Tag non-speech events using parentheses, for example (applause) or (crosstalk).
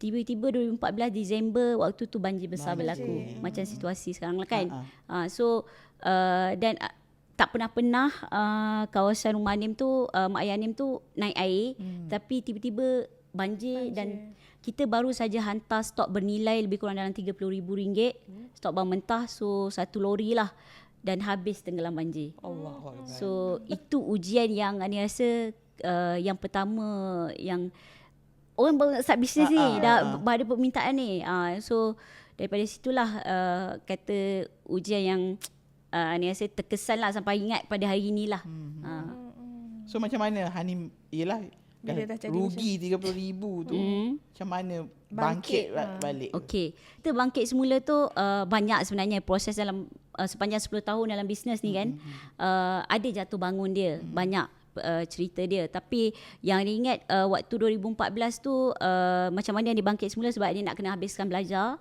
tiba-tiba 2014 Disember waktu tu banjir besar Banjir. berlaku macam situasi sekarang lah kan Ha, uh, so uh, dan uh, tak pernah-pernah uh, kawasan rumah Anim tu uh, mak ayah Anim tu naik air hmm. tapi tiba-tiba banjir, banjir dan kita baru saja hantar stok bernilai lebih kurang dalam RM30,000 hmm. stok bahan mentah so satu lori lah dan habis tenggelam banjir. Allah So itu ujian yang Ani rasa uh, yang pertama yang orang baru nak start bisnes Ah, ni ah, dah ah. ada permintaan ni. Uh, so daripada situlah uh, kata ujian yang (tsk) uh, Ani rasa terkesan lah sampai ingat pada hari ni lah. Hmm. Uh. So macam mana Hanim Yelah Bila dah jadi rugi RM30,000 tu Hmm. Macam mana Bangkit, bangkit, ha. balik Okey. Kita bangkit semula tu uh, banyak sebenarnya proses dalam uh, sepanjang 10 tahun dalam bisnes ni kan. Uh, ada jatuh bangun dia, banyak uh, cerita dia. Tapi yang dia ingat uh, waktu 2014 tu uh, macam mana dia bangkit semula sebab dia nak kena habiskan belajar.